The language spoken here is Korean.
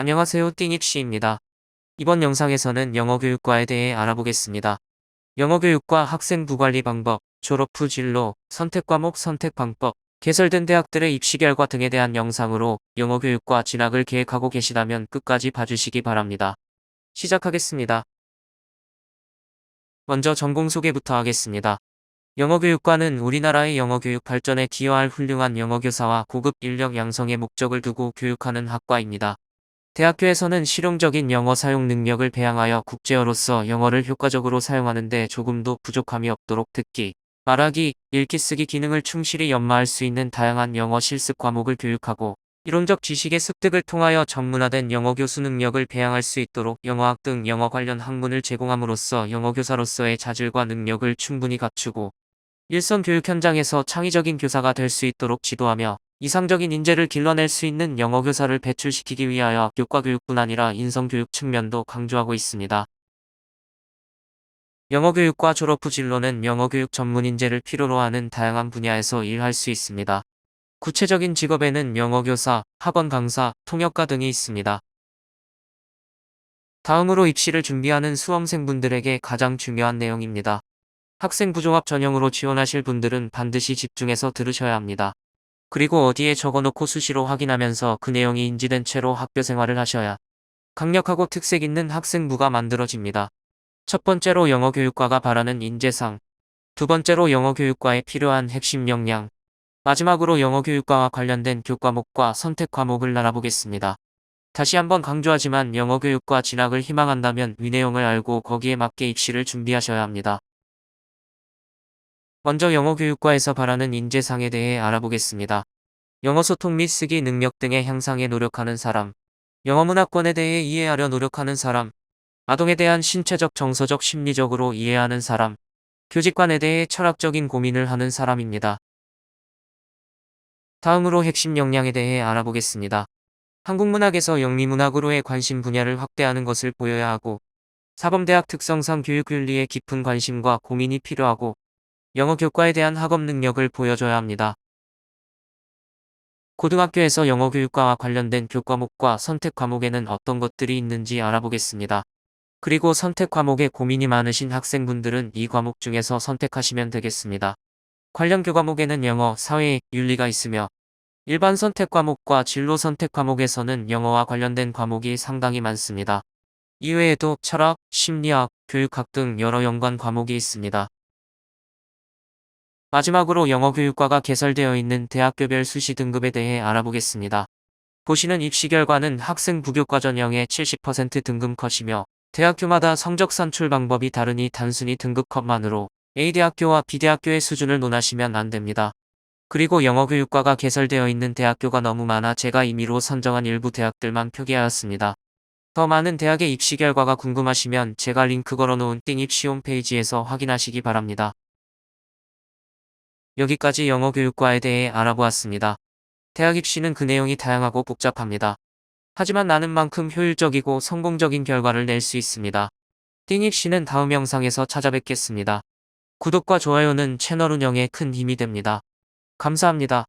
안녕하세요 띵입씨입니다. 이번 영상에서는 영어교육과에 대해 알아보겠습니다. 영어교육과 학생 부관리 방법, 졸업 후 진로, 선택 과목 선택 방법, 개설된 대학들의 입시 결과 등에 대한 영상으로 영어교육과 진학을 계획하고 계시다면 끝까지 봐주시기 바랍니다. 시작하겠습니다. 먼저 전공 소개부터 하겠습니다. 영어교육과는 우리나라의 영어교육 발전에 기여할 훌륭한 영어교사와 고급 인력 양성의 목적을 두고 교육하는 학과입니다. 대학교에서는 실용적인 영어 사용 능력을 배양하여 국제어로서 영어를 효과적으로 사용하는데 조금도 부족함이 없도록 듣기, 말하기, 읽기 쓰기 기능을 충실히 연마할 수 있는 다양한 영어 실습 과목을 교육하고 이론적 지식의 습득을 통하여 전문화된 영어 교수 능력을 배양할 수 있도록 영어학 등 영어 관련 학문을 제공함으로써 영어 교사로서의 자질과 능력을 충분히 갖추고 일선 교육 현장에서 창의적인 교사가 될 수 있도록 지도하며 이상적인 인재를 길러낼 수 있는 영어 교사를 배출시키기 위하여 교과 교육뿐 아니라 인성 교육 측면도 강조하고 있습니다. 영어 교육과 졸업 후 진로는 영어 교육 전문 인재를 필요로 하는 다양한 분야에서 일할 수 있습니다. 구체적인 직업에는 영어 교사, 학원 강사, 통역가 등이 있습니다. 다음으로 입시를 준비하는 수험생분들에게 가장 중요한 내용입니다. 학생 부종합 전형으로 지원하실 분들은 반드시 집중해서 들으셔야 합니다. 그리고 어디에 적어놓고 수시로 확인하면서 그 내용이 인지된 채로 학교 생활을 하셔야 강력하고 특색 있는 학생부가 만들어집니다. 첫 번째로 영어교육과가 바라는 인재상, 두 번째로 영어교육과에 필요한 핵심 역량, 마지막으로 영어교육과와 관련된 교과목과 선택 과목을 알아보겠습니다. 다시 한번 강조하지만 영어교육과 진학을 희망한다면 위 내용을 알고 거기에 맞게 입시를 준비하셔야 합니다. 먼저 영어교육과에서 바라는 인재상에 대해 알아보겠습니다. 영어 소통 및 쓰기 능력 등의 향상에 노력하는 사람, 영어 문화권에 대해 이해하려 노력하는 사람, 아동에 대한 신체적 정서적 심리적으로 이해하는 사람, 교직관에 대해 철학적인 고민을 하는 사람입니다. 다음으로 핵심 역량에 대해 알아보겠습니다. 한국문학에서 영미문학으로의 관심 분야를 확대하는 것을 보여야 하고, 사범대학 특성상 교육윤리에 깊은 관심과 고민이 필요하고, 영어 교과에 대한 학업 능력을 보여줘야 합니다. 고등학교에서 영어 교육과와 관련된 교과목과 선택 과목에는 어떤 것들이 있는지 알아보겠습니다. 그리고 선택 과목에 고민이 많으신 학생분들은 이 과목 중에서 선택하시면 되겠습니다. 관련 교과목에는 영어, 사회, 윤리가 있으며 일반 선택 과목과 진로 선택 과목에서는 영어와 관련된 과목이 상당히 많습니다. 이외에도 철학, 심리학, 교육학 등 여러 연관 과목이 있습니다. 마지막으로 영어교육과가 개설되어 있는 대학교별 수시 등급에 대해 알아보겠습니다. 보시는 입시 결과는 학생 부교과 전형의 70% 등급 컷이며 대학교마다 성적 산출 방법이 다르니 단순히 등급 컷만으로 A대학교와 B대학교의 수준을 논하시면 안 됩니다. 그리고 영어교육과가 개설되어 있는 대학교가 너무 많아 제가 임의로 선정한 일부 대학들만 표기하였습니다. 더 많은 대학의 입시 결과가 궁금하시면 제가 링크 걸어놓은 띵 입시 홈페이지에서 확인하시기 바랍니다. 여기까지 영어 교육과에 대해 알아보았습니다. 대학 입시는 그 내용이 다양하고 복잡합니다. 하지만 나는 만큼 효율적이고 성공적인 결과를 낼 수 있습니다. 띵 입시는 다음 영상에서 찾아뵙겠습니다. 구독과 좋아요는 채널 운영에 큰 힘이 됩니다. 감사합니다.